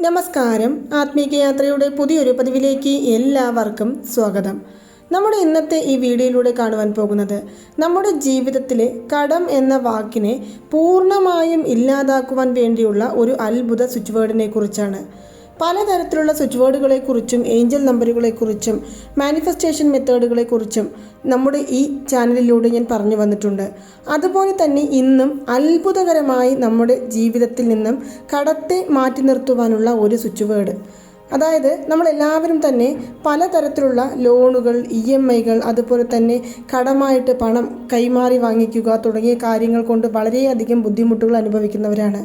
നമസ്കാരം. ആത്മീയ യാത്രയുടെ പുതിയൊരു പതിവിലേക്ക് എല്ലാവർക്കും സ്വാഗതം. നമ്മുടെ ഇന്നത്തെ ഈ വീഡിയോയിലൂടെ കാണുവാൻ പോകുന്നത് നമ്മുടെ ജീവിതത്തിലെ കടം എന്ന വാക്കിനെ പൂർണമായും ഇല്ലാതാക്കുവാൻ വേണ്ടിയുള്ള ഒരു അത്ഭുത സ്വിച്ച് വേർഡിനെ കുറിച്ചാണ് പലതരത്തിലുള്ള സ്വിച്ച് ബോർഡുകളെക്കുറിച്ചും ഏഞ്ചൽ നമ്പറുകളെക്കുറിച്ചും മാനിഫെസ്റ്റേഷൻ മെത്തേഡുകളെക്കുറിച്ചും നമ്മുടെ ഈ ചാനലിലൂടെ ഞാൻ പറഞ്ഞു വന്നിട്ടുണ്ട്. അതുപോലെ തന്നെ ഇന്നും അത്ഭുതകരമായി നമ്മുടെ ജീവിതത്തിൽ നിന്നും കടത്തെ മാറ്റി നിർത്തുവാനുള്ള ഒരു സ്വിച്ച് വേർഡ് അതായത് നമ്മളെല്ലാവരും തന്നെ പലതരത്തിലുള്ള ലോണുകൾ ഇ എം ഐകൾ അതുപോലെ തന്നെ കടമായിട്ട് പണം കൈമാറി വാങ്ങിക്കുക തുടങ്ങിയ കാര്യങ്ങൾ കൊണ്ട് വളരെയധികം ബുദ്ധിമുട്ടുകൾ അനുഭവിക്കുന്നവരാണ്.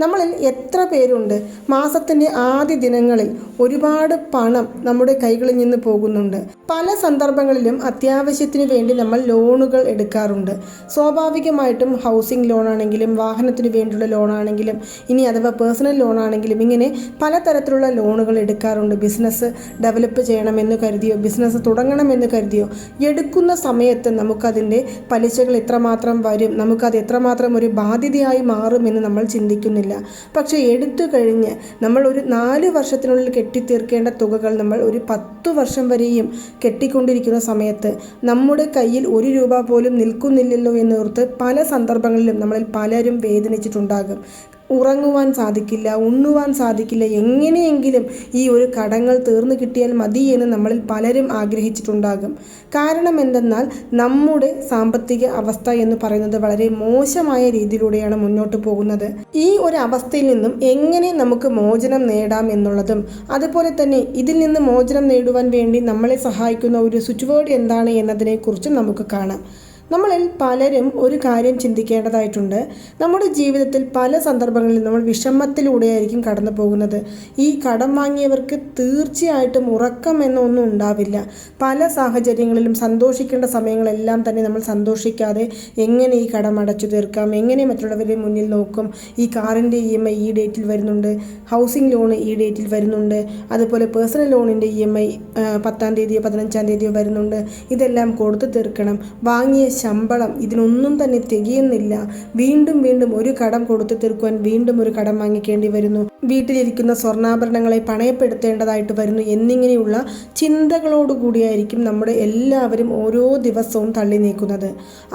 നമ്മളിൽ എത്ര പേരുണ്ട്? മാസത്തിന്റെ ആദ്യ ദിനങ്ങളിൽ ഒരുപാട് പണം നമ്മുടെ കൈകളിൽ നിന്ന് പോകുന്നുണ്ട്. പല സന്ദർഭങ്ങളിലും അത്യാവശ്യത്തിന് വേണ്ടി നമ്മൾ ലോണുകൾ എടുക്കാറുണ്ട്. സ്വാഭാവികമായിട്ടും ഹൗസിംഗ് ലോണാണെങ്കിലും വാഹനത്തിന് വേണ്ടിയുള്ള ലോണാണെങ്കിലും ഇനി അഥവാ പേഴ്സണൽ ലോണാണെങ്കിലും ഇങ്ങനെ പലതരത്തിലുള്ള ലോണുകൾ എടുക്കാറുണ്ട്. ബിസിനസ് ഡെവലപ്പ് ചെയ്യണമെന്ന് കരുതിയോ ബിസിനസ് തുടങ്ങണമെന്ന് കരുതിയോ എടുക്കുന്ന സമയത്ത് നമുക്കതിന്റെ പലിശകൾ എത്രമാത്രം വരും നമുക്കത് എത്രമാത്രം ഒരു ബാധ്യതയായി മാറുമെന്ന് നമ്മൾ ചിന്തിക്കുന്നില്ല. പക്ഷേ എടുത്തു കഴിഞ്ഞ് നമ്മൾ ഒരു നാല് വർഷത്തിനുള്ളിൽ കെട്ടിത്തീർക്കേണ്ട തുകകൾ നമ്മൾ ഒരു പത്ത് വർഷം വരെയും കെട്ടിക്കൊണ്ടിരിക്കുന്ന സമയത്ത് നമ്മുടെ കയ്യിൽ ഒരു രൂപ പോലും നിൽക്കുന്നില്ലല്ലോ എന്നോർത്ത് പല സന്ദർഭങ്ങളിലും നമ്മളിൽ പലരും വേദനിച്ചിട്ടുണ്ടാകും. ഉറങ്ങുവാൻ സാധിക്കില്ല ഉണ്ണുവാൻ സാധിക്കില്ല. എങ്ങനെയെങ്കിലും ഈ ഒരു കടങ്ങൾ തീർന്നു കിട്ടിയാൽ മതി എന്ന് നമ്മളിൽ പലരും ആഗ്രഹിച്ചിട്ടുണ്ടാകും. കാരണം എന്തെന്നാൽ നമ്മുടെ സാമ്പത്തിക അവസ്ഥ എന്ന് പറയുന്നത് വളരെ മോശമായ രീതിയിലൂടെയാണ് മുന്നോട്ട് പോകുന്നത്. ഈ ഒരു അവസ്ഥയിൽ നിന്നും എങ്ങനെ നമുക്ക് മോചനം നേടാം എന്നുള്ളതും അതുപോലെ തന്നെ ഇതിൽ നിന്ന് മോചനം നേടുവാൻ വേണ്ടി നമ്മളെ സഹായിക്കുന്ന ഒരു സ്വിച്ച് ബോർഡ് എന്താണ് എന്നതിനെക്കുറിച്ചും നമുക്ക് കാണാം. നമ്മളിൽ പലരും ഒരു കാര്യം ചിന്തിക്കേണ്ടതായിട്ടുണ്ട്. നമ്മുടെ ജീവിതത്തിൽ പല സന്ദർഭങ്ങളിൽ നമ്മൾ വിഷമത്തിലൂടെയായിരിക്കും കടന്നു പോകുന്നത്. ഈ കടം വാങ്ങിയവർക്ക് തീർച്ചയായിട്ടും ഉറക്കം എന്നൊന്നും ഉണ്ടാവില്ല. പല സാഹചര്യങ്ങളിലും സന്തോഷിക്കേണ്ട സമയങ്ങളെല്ലാം തന്നെ നമ്മൾ സന്തോഷിക്കാതെ എങ്ങനെ ഈ കടം അടച്ചു തീർക്കാം? എങ്ങനെ മറ്റുള്ളവരെ മുന്നിൽ നോക്കും? ഈ കാറിന്റെ ഇ എം ഐ ഈ ഡേറ്റിൽ വരുന്നുണ്ട്. ഹൗസിംഗ് ലോൺ ഈ ഡേറ്റിൽ വരുന്നുണ്ട്. അതുപോലെ പേഴ്സണൽ ലോണിന്റെ ഇ എം ഐ പത്താം തീയതിയോ പതിനഞ്ചാം തീയതിയോ വരുന്നുണ്ട്. ഇതെല്ലാം കൊടുത്തു തീർക്കണം. വാങ്ങിയ ശമ്പളം ഇതിനൊന്നും തന്നെ തികയുന്നില്ല. വീണ്ടും വീണ്ടും ഒരു കടം കൊടുത്തു തീർക്കുവാൻ വീണ്ടും ഒരു കടം വാങ്ങിക്കേണ്ടി വരുന്നു. വീട്ടിലിരിക്കുന്ന സ്വർണാഭരണങ്ങളെ പണയപ്പെടുത്തേണ്ടതായിട്ട് വരുന്നു എന്നിങ്ങനെയുള്ള ചിന്തകളോടുകൂടിയായിരിക്കും നമ്മുടെ എല്ലാവരും ഓരോ ദിവസവും തള്ളി നീക്കുന്നത്.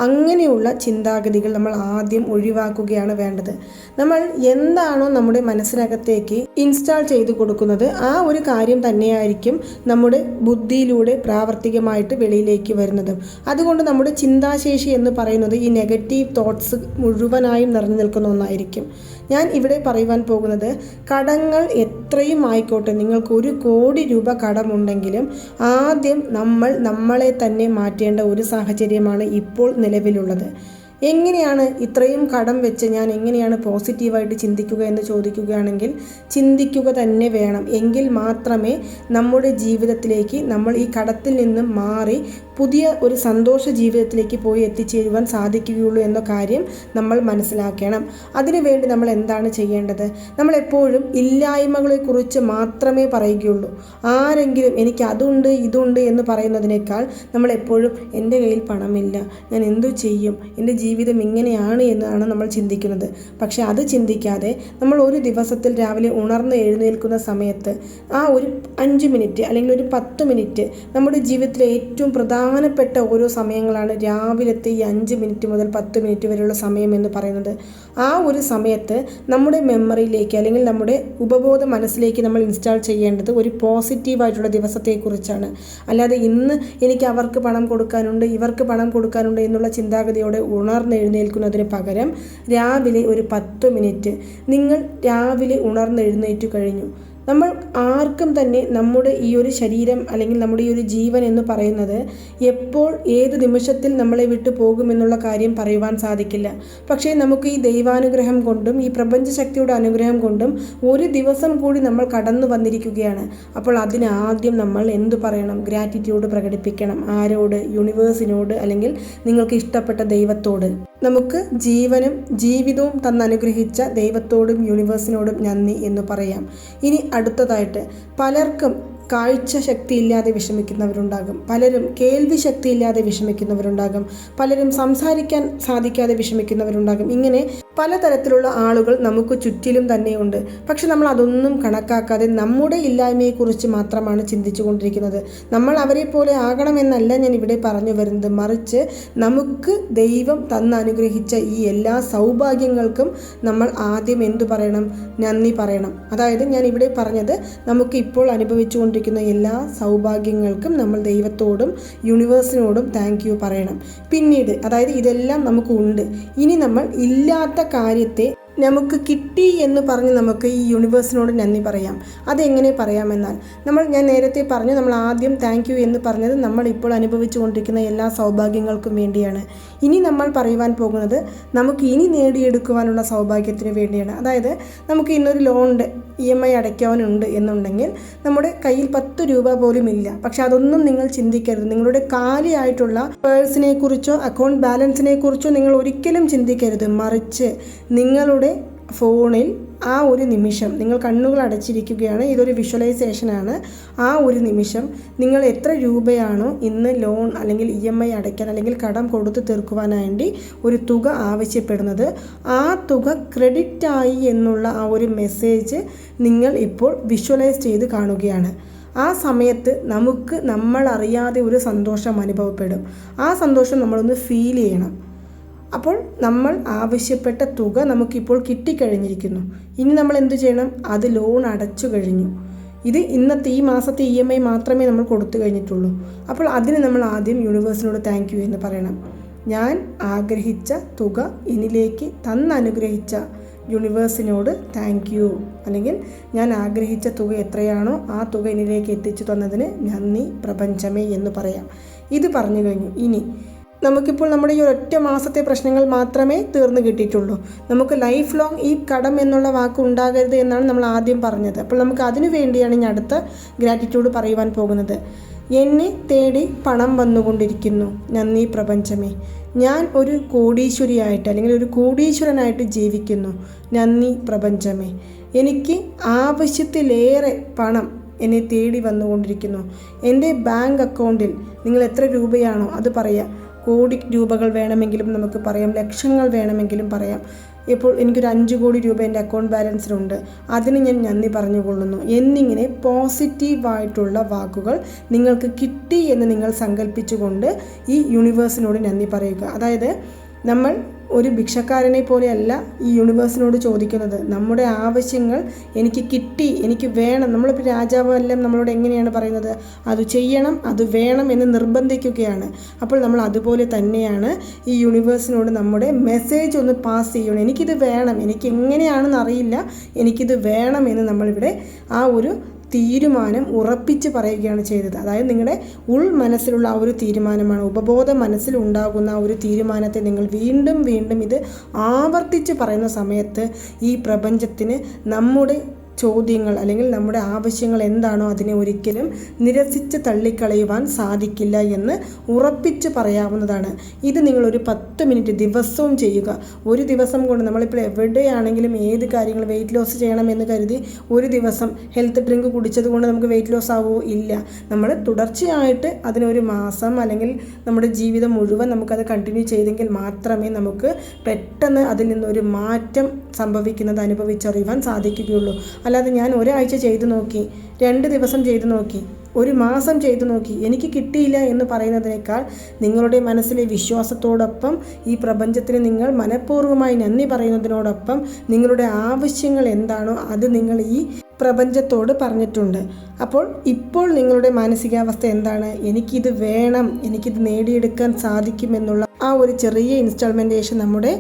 അങ്ങനെയുള്ള ചിന്താഗതികൾ നമ്മൾ ആദ്യം ഒഴിവാക്കുകയാണ് വേണ്ടത്. നമ്മൾ എന്താണോ നമ്മുടെ മനസ്സിനകത്തേക്ക് ഇൻസ്റ്റാൾ ചെയ്തു കൊടുക്കുന്നത് ആ ഒരു കാര്യം തന്നെയായിരിക്കും നമ്മുടെ ബുദ്ധിയിലൂടെ പ്രാവർത്തികമായിട്ട് വെളിയിലേക്ക് വരുന്നത്. അതുകൊണ്ട് നമ്മുടെ ചിന്താശേഷി എന്ന് പറയുന്നത് ഈ നെഗറ്റീവ് തോട്ട്സ് മുഴുവനായും നിറഞ്ഞു നിൽക്കുന്ന ഒന്നായിരിക്കും. ഞാൻ ഇവിടെ പറയുവാൻ പോകുന്നത് കടങ്ങൾ എത്രയും ആയിക്കോട്ടെ നിങ്ങൾക്ക് ഒരു കോടി രൂപ കടമുണ്ടെങ്കിലും ആദ്യം നമ്മൾ നമ്മളെ തന്നെ മാറ്റേണ്ട ഒരു സാഹചര്യമാണ് ഇപ്പോൾ നിലവിലുള്ളത്. എങ്ങനെയാണ് ഇത്രയും കടം വെച്ച് ഞാൻ എങ്ങനെയാണ് പോസിറ്റീവായിട്ട് ചിന്തിക്കുക എന്ന് ചോദിക്കുകയാണെങ്കിൽ ചിന്തിക്കുക തന്നെ വേണം. എങ്കിൽ മാത്രമേ നമ്മുടെ ജീവിതത്തിലേക്ക് നമ്മൾ ഈ കടത്തിൽ നിന്നും മാറി പുതിയ ഒരു സന്തോഷ ജീവിതത്തിലേക്ക് പോയി എത്തിച്ചേരുവാൻ സാധിക്കുകയുള്ളൂ എന്ന കാര്യം നമ്മൾ മനസ്സിലാക്കണം. അതിനുവേണ്ടി നമ്മൾ എന്താണ് ചെയ്യേണ്ടത്? നമ്മൾ എപ്പോഴും ഇല്ലായ്മകളെക്കുറിച്ച് മാത്രമേ പറയുകയുള്ളൂ. ആരെങ്കിലും എനിക്ക് അതുണ്ട് ഇതുണ്ട് എന്ന് പറയുന്നതിനേക്കാൾ നമ്മൾ എപ്പോഴും എന്റെ കയ്യിൽ പണമില്ല. ഞാൻ എന്തു ചെയ്യും? എന്റെ ജീവിതം ഇങ്ങനെയാണ് എന്നാണ് നമ്മൾ ചിന്തിക്കുന്നത്. പക്ഷേ അത് ചിന്തിക്കാതെ നമ്മൾ ഒരു ദിവസത്തിൽ രാവിലെ ഉണർന്ന് എഴുന്നേൽക്കുന്ന സമയത്ത് ആ ഒരു അഞ്ച് മിനിറ്റ് അല്ലെങ്കിൽ ഒരു പത്ത് മിനിറ്റ് നമ്മുടെ ജീവിതത്തിലെ ഏറ്റവും പ്രധാനപ്പെട്ട ഓരോ സമയങ്ങളാണ് രാവിലത്തെ ഈ അഞ്ച് മിനിറ്റ് മുതൽ പത്ത് മിനിറ്റ് വരെയുള്ള സമയം എന്ന് പറയുന്നത്. ആ ഒരു സമയത്ത് നമ്മുടെ മെമ്മറിയിലേക്ക് അല്ലെങ്കിൽ നമ്മുടെ ഉപബോധ മനസ്സിലേക്ക് നമ്മൾ ഇൻസ്റ്റാൾ ചെയ്യേണ്ടത് ഒരു പോസിറ്റീവായിട്ടുള്ള ദിവസത്തെക്കുറിച്ചാണ്. അല്ലാതെ ഇന്ന് എനിക്ക് അവർക്ക് പണം കൊടുക്കാനുണ്ട് ഇവർക്ക് പണം കൊടുക്കാനുണ്ട് എന്നുള്ള ചിന്താഗതിയോടെ ഉണർന്ന് എഴുന്നേൽക്കുന്നതിന് പകരം രാവിലെ ഒരു പത്ത് മിനിറ്റ് നിങ്ങൾ രാവിലെ ഉണർന്നെഴുന്നേറ്റു കഴിഞ്ഞു. നമ്മൾ ആർക്കും തന്നെ നമ്മുടെ ഈ ഒരു ശരീരം അല്ലെങ്കിൽ നമ്മുടെ ഈ ഒരു ജീവൻ എന്ന് പറയുന്നത് എപ്പോൾ ഏത് നിമിഷത്തിൽ നമ്മളെ വിട്ടു പോകുമെന്നുള്ള കാര്യം പറയുവാൻ സാധിക്കില്ല. പക്ഷേ നമുക്ക് ഈ ദൈവാനുഗ്രഹം കൊണ്ടും ഈ പ്രപഞ്ച ശക്തിയുടെ അനുഗ്രഹം കൊണ്ടും ഒരു ദിവസം കൂടി നമ്മൾ കടന്നു വന്നിരിക്കുകയാണ്. അപ്പോൾ അതിന് ആദ്യം നമ്മൾ എന്തു പറയണം? ഗ്രാറ്റിറ്റ്യൂഡ് പ്രകടിപ്പിക്കണം. ആരോട്? യൂണിവേഴ്സിനോട്? അല്ലെങ്കിൽ നിങ്ങൾക്ക് ഇഷ്ടപ്പെട്ട ദൈവത്തോട്? നമുക്ക് ജീവനും ജീവിതവും തന്നനുഗ്രഹിച്ച ദൈവത്തോടും യൂണിവേഴ്സിനോടും നന്ദി എന്ന് പറയാം. ഇനി അടുത്തതായിട്ട് പലർക്കും കാഴ്ച ശക്തിയില്ലാതെ വിഷമിക്കുന്നവരുണ്ടാകും. പലരും കേൾവി ശക്തിയില്ലാതെ വിഷമിക്കുന്നവരുണ്ടാകും. പലരും സംസാരിക്കാൻ സാധിക്കാതെ വിഷമിക്കുന്നവരുണ്ടാകും. ഇങ്ങനെ പലതരത്തിലുള്ള ആളുകൾ നമുക്ക് ചുറ്റിലും തന്നെയുണ്ട്. പക്ഷെ നമ്മൾ അതൊന്നും കണക്കാക്കാതെ നമ്മുടെ ഇല്ലായ്മയെക്കുറിച്ച് മാത്രമാണ് ചിന്തിച്ചു കൊണ്ടിരിക്കുന്നത് നമ്മൾ അവരെ പോലെ ആകണമെന്നല്ല ഞാൻ ഇവിടെ പറഞ്ഞു വരുന്നത്. മറിച്ച് നമുക്ക് ദൈവം തന്ന് അനുഗ്രഹിച്ച ഈ എല്ലാ സൗഭാഗ്യങ്ങൾക്കും നമ്മൾ ആദ്യം എന്തു പറയണം? നന്ദി പറയണം. അതായത് ഞാൻ ഇവിടെ പറഞ്ഞത് നമുക്ക് ഇപ്പോൾ അനുഭവിച്ചുകൊണ്ടിരിക്കുന്ന എല്ലാ സൗഭാഗ്യങ്ങൾക്കും നമ്മൾ ദൈവത്തോടും യൂണിവേഴ്സിനോടും താങ്ക് യു പറയണം. പിന്നീട് അതായത് ഇതെല്ലാം നമുക്ക് ഉണ്ട്. ഇനി നമ്മൾ ഇല്ലാത്ത കാര്യത്തെ നമുക്ക് കിട്ടി എന്ന് പറഞ്ഞ് നമുക്ക് ഈ യൂണിവേഴ്സിനോട് നന്ദി പറയാം. അതെങ്ങനെ പറയാമെന്നാൽ നമ്മൾ ഞാൻ നേരത്തെ പറഞ്ഞു നമ്മൾ ആദ്യം താങ്ക് യു എന്ന് പറഞ്ഞത് നമ്മൾ ഇപ്പോൾ അനുഭവിച്ചു കൊണ്ടിരിക്കുന്ന എല്ലാ സൗഭാഗ്യങ്ങൾക്കും വേണ്ടിയാണ്. ഇനി നമ്മൾ പറയുവാൻ പോകുന്നത് നമുക്ക് ഇനി നേടിയെടുക്കുവാനുള്ള സൗഭാഗ്യത്തിന് വേണ്ടിയാണ്. അതായത് നമുക്ക് ഇന്നൊരു ലോണിന്റെ ഇ എം ഐ അടയ്ക്കാനുണ്ട് എന്നുണ്ടെങ്കിൽ നമ്മുടെ കയ്യിൽ പത്ത് രൂപ പോലും ഇല്ല. പക്ഷെ അതൊന്നും നിങ്ങൾ ചിന്തിക്കരുത്. നിങ്ങളുടെ കാലിയായിട്ടുള്ള പേഴ്സിനെ കുറിച്ചോ അക്കൗണ്ട് ബാലൻസിനെ കുറിച്ചോ നിങ്ങൾ ഒരിക്കലും ചിന്തിക്കരുത്. മറിച്ച് നിങ്ങളുടെ ഫോണിൽ ആ ഒരു നിമിഷം നിങ്ങൾ കണ്ണുകൾ അടച്ചിരിക്കുകയാണ്. ഇതൊരു വിഷ്വലൈസേഷനാണ്. ആ ഒരു നിമിഷം നിങ്ങൾ എത്ര രൂപയാണോ ഇന്ന് ലോൺ അല്ലെങ്കിൽ ഇ എം ഐ അടയ്ക്കാൻ അല്ലെങ്കിൽ കടം കൊടുത്ത് തീർക്കുവാനായി ഒരു തുക ആവശ്യപ്പെടുന്നത്. ആ തുക ക്രെഡിറ്റായി എന്നുള്ള ആ ഒരു മെസ്സേജ് നിങ്ങൾ ഇപ്പോൾ വിഷ്വലൈസ് ചെയ്ത് കാണുകയാണ്. ആ സമയത്ത് നമുക്ക് നമ്മൾ അറിയാതെ ഒരു സന്തോഷം അനുഭവപ്പെടും. ആ സന്തോഷം നമ്മളൊന്ന് ഫീൽ ചെയ്യണം. അപ്പോൾ നമ്മൾ ആവശ്യപ്പെട്ട തുക നമുക്കിപ്പോൾ കിട്ടിക്കഴിഞ്ഞിരിക്കുന്നു. ഇനി നമ്മൾ എന്തു ചെയ്യണം? അത് ലോൺ അടച്ചു കഴിഞ്ഞു. ഇത് ഇന്നത്തെ ഈ മാസത്തെ ഇ എം ഐ മാത്രമേ നമ്മൾ കൊടുത്തു കഴിഞ്ഞിട്ടുള്ളൂ. അപ്പോൾ അതിന് നമ്മൾ ആദ്യം യൂണിവേഴ്സിനോട് താങ്ക് യു എന്ന് പറയണം. ഞാൻ ആഗ്രഹിച്ച തുക എന്നിലേക്ക് തന്നനുഗ്രഹിച്ച യൂണിവേഴ്സിനോട് താങ്ക് യു അല്ലെങ്കിൽ ഞാൻ ആഗ്രഹിച്ച തുക എത്രയാണോ ആ തുക എന്നിലേക്ക് എത്തിച്ചു തന്നതിന് നന്ദി പ്രപഞ്ചമേ എന്ന് പറയാം. ഇത് പറഞ്ഞു കഴിഞ്ഞു. ഇനി നമുക്കിപ്പോൾ നമ്മുടെ ഈ ഒരൊറ്റ മാസത്തെ പ്രശ്നങ്ങൾ മാത്രമേ തീർന്നു കിട്ടിയിട്ടുള്ളൂ. നമുക്ക് ലൈഫ് ലോങ് ഈ കടം എന്നുള്ള വാക്ക് ഉണ്ടാകരുത് എന്നാണ് നമ്മൾ ആദ്യം പറഞ്ഞത്. അപ്പോൾ നമുക്ക് അതിനു വേണ്ടിയാണ് ഞാൻ അടുത്ത ഗ്രാറ്റിറ്റ്യൂഡ് പറയുവാൻ പോകുന്നത്. എന്നെ തേടി പണം വന്നുകൊണ്ടിരിക്കുന്നു. നന്ദി പ്രപഞ്ചമേ. ഞാൻ ഒരു കോടീശ്വരിയായിട്ട് അല്ലെങ്കിൽ ഒരു കോടീശ്വരനായിട്ട് ജീവിക്കുന്നു. നന്ദി പ്രപഞ്ചമേ. എനിക്ക് ആവശ്യത്തിലേറെ പണം എന്നെ തേടി വന്നുകൊണ്ടിരിക്കുന്നു. എന്റെ ബാങ്ക് അക്കൗണ്ടിൽ നിങ്ങൾ എത്ര രൂപയാണോ അത് പറയാം കോടി രൂപകൾ വേണമെങ്കിലും നമുക്ക് പറയാം ലക്ഷങ്ങൾ വേണമെങ്കിലും പറയാം. ഇപ്പോൾ എനിക്കൊരു അഞ്ച് കോടി രൂപ എന്റെ അക്കൗണ്ട് ബാലൻസിലുണ്ട്. അതിന് ഞാൻ നന്ദി പറഞ്ഞുകൊള്ളുന്നു. എന്നിങ്ങനെ പോസിറ്റീവായിട്ടുള്ള വാക്കുകൾ നിങ്ങൾക്ക് കിട്ടി എന്ന് നിങ്ങൾ സങ്കല്പിച്ചുകൊണ്ട് ഈ യൂണിവേഴ്സിനോട് നന്ദി പറയുക. അതായത് നമ്മൾ ഒരു ഭിക്ഷക്കാരനെ പോലെയല്ല ഈ യൂണിവേഴ്സിനോട് ചോദിക്കുന്നത്. നമ്മുടെ ആവശ്യങ്ങൾ എനിക്ക് കിട്ടി എനിക്ക് വേണം. നമ്മളിപ്പോൾ രാജാവെല്ലാം നമ്മളോട് എങ്ങനെയാണ് പറയുന്നത്? അത് ചെയ്യണം അത് വേണം എന്ന് നിർബന്ധിക്കുകയാണ്. അപ്പോൾ നമ്മൾ അതുപോലെ തന്നെയാണ് ഈ യൂണിവേഴ്സിനോട് നമ്മുടെ മെസ്സേജ് ഒന്ന് പാസ് ചെയ്യണം. എനിക്കിത് വേണം എനിക്ക് എങ്ങനെയാണെന്ന് അറിയില്ല. എനിക്കിത് വേണം എന്ന് നമ്മളിവിടെ ആ ഒരു തീരുമാനം ഉറപ്പിച്ച് പറയുകയാണ് ചെയ്തത്. അതായത് നിങ്ങളുടെ ഉൾ മനസ്സിലുള്ള ആ ഒരു തീരുമാനമാണ് ഉപബോധ മനസ്സിൽ ഉണ്ടാകുന്ന ആ ഒരു തീരുമാനത്തെ നിങ്ങൾ വീണ്ടും വീണ്ടും ഇത് ആവർത്തിച്ച് പറയുന്ന സമയത്ത് ഈ പ്രപഞ്ചത്തിന് നമ്മുടെ ചോദ്യങ്ങൾ അല്ലെങ്കിൽ നമ്മുടെ ആവശ്യങ്ങൾ എന്താണോ അതിനെ ഒരിക്കലും നിരസിച്ച് തള്ളിക്കളയുവാൻ സാധിക്കില്ല എന്ന് ഉറപ്പിച്ച് പറയാവുന്നതാണ്. ഇത് നിങ്ങളൊരു പത്ത് മിനിറ്റ് ദിവസവും ചെയ്യുക. ഒരു ദിവസം കൊണ്ട് നമ്മളിപ്പോൾ എവിടെയാണെങ്കിലും ഏത് കാര്യങ്ങൾ വെയിറ്റ് ലോസ് ചെയ്യണമെന്ന് കരുതി ഒരു ദിവസം ഹെൽത്ത് ഡ്രിങ്ക് കുടിച്ചത് കൊണ്ട് നമുക്ക് വെയിറ്റ് ലോസ് ആവുമോ ഇല്ല. നമ്മൾ തുടർച്ചയായിട്ട് അതിനൊരു മാസം അല്ലെങ്കിൽ നമ്മുടെ ജീവിതം മുഴുവൻ നമുക്കത് കണ്ടിന്യൂ ചെയ്തെങ്കിൽ മാത്രമേ നമുക്ക് പെട്ടെന്ന് അതിൽ നിന്നൊരു മാറ്റം സംഭവിക്കുന്നത് അനുഭവിച്ചറിയുവാൻ സാധിക്കുകയുള്ളൂ. അല്ലാതെ ഞാൻ ഒരാഴ്ച ചെയ്തു നോക്കി രണ്ട് ദിവസം ചെയ്തു നോക്കി ഒരു മാസം ചെയ്തു നോക്കി എനിക്ക് കിട്ടിയില്ല എന്ന് പറയുന്നതിനേക്കാൾ നിങ്ങളുടെ മനസ്സിലെ വിശ്വാസത്തോടൊപ്പം ഈ പ്രപഞ്ചത്തിന് നിങ്ങൾ മനഃപൂർവമായി നന്ദി പറയുന്നതിനോടൊപ്പം നിങ്ങളുടെ ആവശ്യങ്ങൾ എന്താണോ അത് നിങ്ങൾ ഈ പ്രപഞ്ചത്തോട് പറഞ്ഞിട്ടുണ്ട്. അപ്പോൾ ഇപ്പോൾ നിങ്ങളുടെ മാനസികാവസ്ഥ എന്താണ്? എനിക്കിത് വേണം എനിക്കിത് നേടിയെടുക്കാൻ സാധിക്കുമെന്നുള്ള ആ ഒരു ചെറിയ ഇൻസ്റ്റാൾമെന്റേഷൻ നമ്മുടെ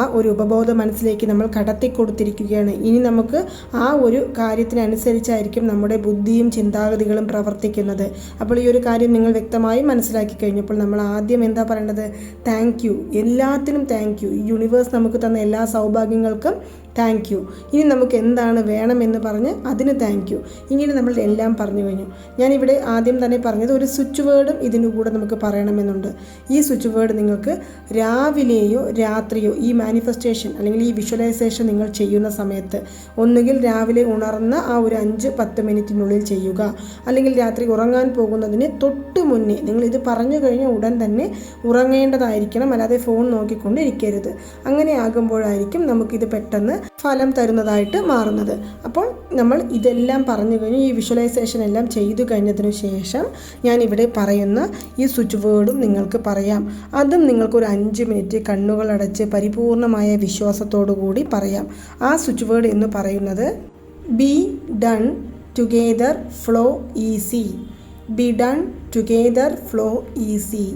ആ ഒരു ഉപബോധ മനസ്സിലേക്ക് നമ്മൾ കടത്തി കൊടുത്തിരിക്കുകയാണ് ഇനി നമുക്ക് ആ ഒരു കാര്യത്തിനനുസരിച്ചായിരിക്കും നമ്മുടെ ബുദ്ധിയും ചിന്താഗതികളും പ്രവർത്തിക്കുന്നത്. അപ്പോൾ ഈ ഒരു കാര്യം നിങ്ങൾ വ്യക്തമായി മനസ്സിലാക്കി കഴിഞ്ഞപ്പോൾ നമ്മൾ ആദ്യം എന്താ പറയേണ്ടത്? താങ്ക് യു എല്ലാത്തിനും താങ്ക് യു യൂണിവേഴ്സ് നമുക്ക് തന്ന എല്ലാ സൗഭാഗ്യങ്ങൾക്കും താങ്ക് യു ഇനി നമുക്ക് എന്താണ് വേണമെന്ന് പറഞ്ഞ് അതിന് താങ്ക് യു ഇങ്ങനെ നമ്മൾ എല്ലാം പറഞ്ഞു കഴിഞ്ഞു. ഞാനിവിടെ ആദ്യം തന്നെ പറഞ്ഞത് ഒരു സ്വിച്ച് വേർഡും ഇതിനു കൂടെ നമുക്ക് പറയണമെന്നുണ്ട്. ഈ സ്വിച്ച് വേർഡ് നിങ്ങൾക്ക് രാവിലെയോ രാത്രിയോ ഈ മാനിഫെസ്റ്റേഷൻ അല്ലെങ്കിൽ ഈ വിഷ്വലൈസേഷൻ നിങ്ങൾ ചെയ്യുന്ന സമയത്ത് ഒന്നുകിൽ രാവിലെ ഉണർന്ന ആ ഒരു അഞ്ച് പത്ത് മിനിറ്റിനുള്ളിൽ ചെയ്യുക. അല്ലെങ്കിൽ രാത്രി ഉറങ്ങാൻ പോകുന്നതിന് തൊട്ട് മുന്നേ നിങ്ങൾ ഇത് പറഞ്ഞു കഴിഞ്ഞ ഉടൻ തന്നെ ഉറങ്ങേണ്ടതായിരിക്കണം. അല്ലാതെ ഫോൺ നോക്കിക്കൊണ്ട് ഇരിക്കരുത് അങ്ങനെ ആകുമ്പോഴായിരിക്കും നമുക്കിത് പെട്ടെന്ന് ഫലം തരുന്നതായിട്ട് മാറുന്നത്. അപ്പോൾ നമ്മൾ ഇതെല്ലാം പറഞ്ഞു കഴിഞ്ഞ് ഈ വിഷ്വലൈസേഷൻ എല്ലാം ചെയ്തു കഴിഞ്ഞതിന് ശേഷം ഞാൻ ഇവിടെ പറയുന്ന ഈ സ്വിച്ച് വേർഡും നിങ്ങൾക്ക് പറയാം. അതും നിങ്ങൾക്കൊരു അഞ്ച് മിനിറ്റ് കണ്ണുകൾ അടച്ച് പരിപൂർണമായ വിശ്വാസത്തോടു കൂടി പറയാം. ആ സ്വിച്ച് വേർഡ് എന്ന് പറയുന്നത് be done together flow easy be done together flow easy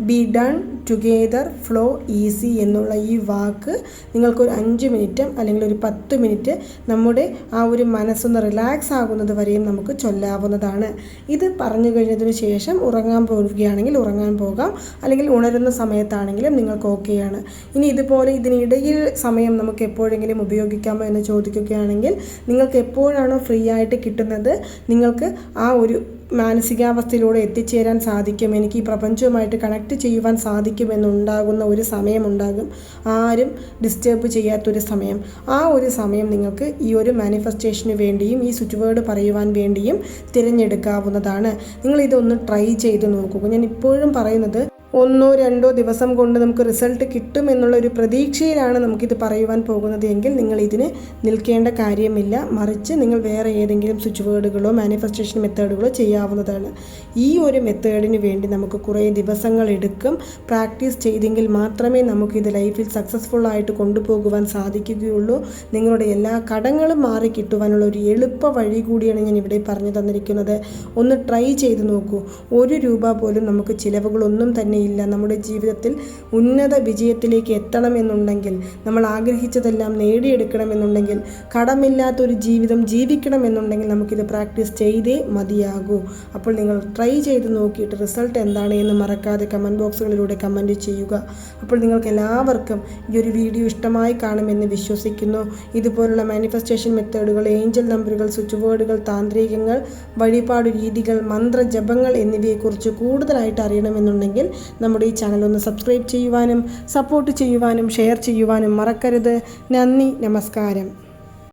be done together flow easy എന്നുള്ള ഈ വാക്ക് നിങ്ങൾക്കൊരു അഞ്ച് മിനിറ്റ് അല്ലെങ്കിൽ ഒരു പത്ത് മിനിറ്റ് നമ്മുടെ ആ ഒരു മനസ്സൊന്ന് റിലാക്സ് ആകുന്നത് വരെയും നമുക്ക് ചൊല്ലാവുന്നതാണ്. ഇത് പറഞ്ഞു കഴിഞ്ഞതിന് ശേഷം ഉറങ്ങാൻ പോവുകയാണെങ്കിൽ ഉറങ്ങാൻ പോകാം. അല്ലെങ്കിൽ ഉണരുന്ന സമയത്താണെങ്കിലും നിങ്ങൾക്ക് ഓക്കെയാണ്. ഇനി ഇതുപോലെ ഇതിനിടയിൽ സമയം നമുക്ക് എപ്പോഴെങ്കിലും ഉപയോഗിക്കാമോ എന്ന് ചോദിക്കുകയാണെങ്കിൽ നിങ്ങൾക്ക് എപ്പോഴാണോ ഫ്രീ ആയിട്ട് കിട്ടുന്നത് നിങ്ങൾക്ക് ആ ഒരു മാനസികാവസ്ഥയിലൂടെ എത്തിച്ചേരാൻ സാധിക്കും. എനിക്ക് ഈ പ്രപഞ്ചവുമായിട്ട് കണക്ട് ചെയ്യുവാൻ സാധിക്കുമെന്നുണ്ടാകുന്ന ഒരു സമയമുണ്ടാകും. ആരും ഡിസ്റ്റേബ് ചെയ്യാത്തൊരു സമയം. ആ ഒരു സമയം നിങ്ങൾക്ക് ഈ ഒരു മാനിഫെസ്റ്റേഷന് വേണ്ടിയും ഈ സ്വിച്ച് വേർഡ് പറയുവാൻ വേണ്ടിയും തിരഞ്ഞെടുക്കാവുന്നതാണ്. നിങ്ങൾ ഇതൊന്ന് ട്രൈ ചെയ്ത് നോക്കുക. ഞാൻ ഇപ്പോഴും പറയുന്നത് ഒന്നോ രണ്ടോ ദിവസം കൊണ്ട് നമുക്ക് റിസൾട്ട് കിട്ടും എന്നുള്ള ഒരു പ്രതീക്ഷയിലാണ് നമുക്കിത് പറയുവാൻ പോകുന്നത് എങ്കിൽ നിങ്ങൾ ഇതിന് നിൽക്കേണ്ട കാര്യമില്ല. മറിച്ച് നിങ്ങൾ വേറെ ഏതെങ്കിലും സ്വിച്ച് വേർഡുകളോ മാനിഫെസ്റ്റേഷൻ മെത്തേഡുകളോ ചെയ്യാവുന്നതാണ്. ഈ ഒരു മെത്തേഡിന് വേണ്ടി നമുക്ക് കുറേ ദിവസങ്ങൾ എടുക്കും. പ്രാക്ടീസ് ചെയ്തെങ്കിൽ മാത്രമേ നമുക്കിത് ലൈഫിൽ സക്സസ്ഫുൾ ആയിട്ട് കൊണ്ടുപോകുവാൻ സാധിക്കുകയുള്ളൂ. നിങ്ങളുടെ എല്ലാ കടങ്ങളും മാറി കിട്ടുവാനുള്ള ഒരു എളുപ്പ വഴി കൂടിയാണ് ഞാൻ ഇവിടെ പറഞ്ഞു തന്നിരിക്കുന്നത്. ഒന്ന് ട്രൈ ചെയ്ത് നോക്കൂ. ഒരു രൂപ പോലും നമുക്ക് ചിലവുകളൊന്നും തന്നെ ഇല്ല നമ്മുടെ ജീവിതത്തിൽ ഉന്നത വിജയത്തിലേക്ക് എത്തണമെന്നുണ്ടെങ്കിൽ നമ്മൾ ആഗ്രഹിച്ചതെല്ലാം നേടിയെടുക്കണമെന്നുണ്ടെങ്കിൽ കടമില്ലാത്തൊരു ജീവിതം ജീവിക്കണമെന്നുണ്ടെങ്കിൽ നമുക്കിത് പ്രാക്ടീസ് ചെയ്തേ മതിയാകൂ. അപ്പോൾ നിങ്ങൾ ട്രൈ ചെയ്ത് നോക്കിയിട്ട് റിസൾട്ട് എന്താണ് എന്ന് മറക്കാതെ കമന്റ് ബോക്സുകളിലൂടെ കമന്റ് ചെയ്യുക. അപ്പോൾ നിങ്ങൾക്ക് എല്ലാവർക്കും ഈ ഒരു വീഡിയോ ഇഷ്ടമായി കാണുമെന്ന് വിശ്വസിക്കുന്നു. ഇതുപോലുള്ള മാനിഫെസ്റ്റേഷൻ മെത്തേഡുകൾ ഏഞ്ചൽ നമ്പറുകൾ സ്വിച്ച് ബോർഡുകൾ താന്ത്രികങ്ങൾ വഴിപാട് രീതികൾ മന്ത്രജപങ്ങൾ എന്നിവയെക്കുറിച്ച് കൂടുതലായിട്ട് അറിയണമെന്നുണ്ടെങ്കിൽ നമ്മുടെ ഈ ചാനൽ ഒന്ന് സബ്സ്ക്രൈബ് ചെയ്യുവാനും സപ്പോർട്ട് ചെയ്യുവാനും ഷെയർ ചെയ്യുവാനും മറക്കരുത്. നന്ദി നമസ്കാരം.